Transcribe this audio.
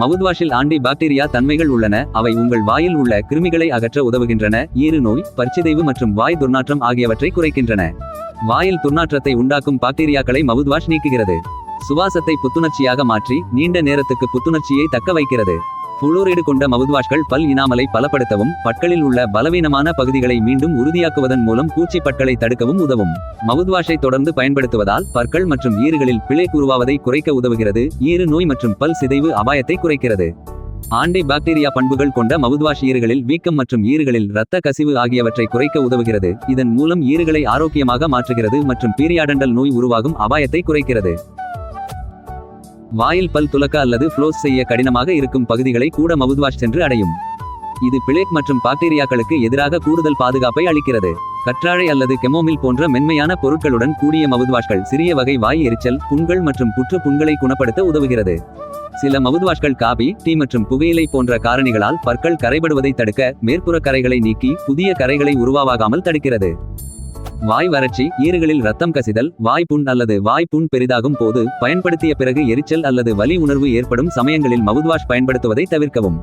மவுத்வாஷில் aunty bacteria தன்மைகள் உள்ளன அவை உங்கள் வாயில் உள்ள கிருமிகளை அகற்ற உதவுகின்றன ஈறு நோய் பற்சிதைவு மற்றும் வாய் துர்நாற்றம் ஆகியவற்றை குறைக்கின்றன. வாயில் துர்நாற்றத்தை உண்டாக்கும் பாக்டீரியாக்களை மவுத்வாஷ் நீக்குகிறது. சுவாசத்தை புத்துணர்ச்சியாக மாற்றி நீண்ட நேரத்துக்கு புத்துணர்ச்சியை தக்க வைக்கிறது. புளோரைடு கொண்ட மவுத்வாஷ்கள் பல் இனாமலை பலப்படுத்தவும் பற்களில் உள்ள பலவீனமான பகுதிகளை மீண்டும் உறுதியாக்குவதன் மூலம் பூச்சி பற்களை தடுக்கவும் உதவும். மவுத்வாஷை தொடர்ந்து பயன்படுத்துவதால் பற்கள் மற்றும் ஈறுகளில் பிழை உருவாவதை குறைக்க உதவுகிறது. ஈறு நோய் மற்றும் பல் சிதைவு அபாயத்தை குறைக்கிறது. ஆண்டை பாக்டீரியா பண்புகள் கொண்ட மவுத்வாஷ் ஈறுகளில் வீக்கம் மற்றும் ஈறுகளில் இரத்த கசிவு ஆகியவற்றை குறைக்க உதவுகிறது. இதன் மூலம் ஈறுகளை ஆரோக்கியமாக மாற்றுகிறது மற்றும் பீரியாடண்டல் நோய் உருவாகும் அபாயத்தை குறைக்கிறது. வாயில் பல் துலக்க அல்லது ஃப்ளோஸ் செய்ய கடினமாக இருக்கும் பகுதிகளை கூட மவுத்வாஷ் சென்று அடையும். இது பிளேக் மற்றும் பாக்டீரியாக்களுக்கு எதிராக கூடுதல் பாதுகாப்பை அளிக்கிறது. கற்றாழை அல்லது கெமோமில் போன்ற மென்மையான பொருட்களுடன் கூடிய மவுத்வாஷ்கள் சிறிய வகை வாய் எரிச்சல் புண்கள் மற்றும் புற்று புண்களை குணப்படுத்த உதவுகிறது. சில மவுத்வாஷ்கள் காபி டீ மற்றும் புகையிலை போன்ற காரணிகளால் பற்கள் கரைபடுவதை தடுக்க மேற்புற கரைகளை நீக்கி புதிய கரைகளை உருவாகாமல் தடுக்கிறது. வாய் வறட்சி ஈறுகளில் ரத்தம் கசிதல் வாய் புண் அல்லது வாய் புண் பெரிதாகும் போது பயன்படுத்திய பிறகு எரிச்சல் அல்லது வலி உணர்வு ஏற்படும் சமயங்களில் மவுத்வாஷ் பயன்படுத்துவதை தவிர்க்கவும்.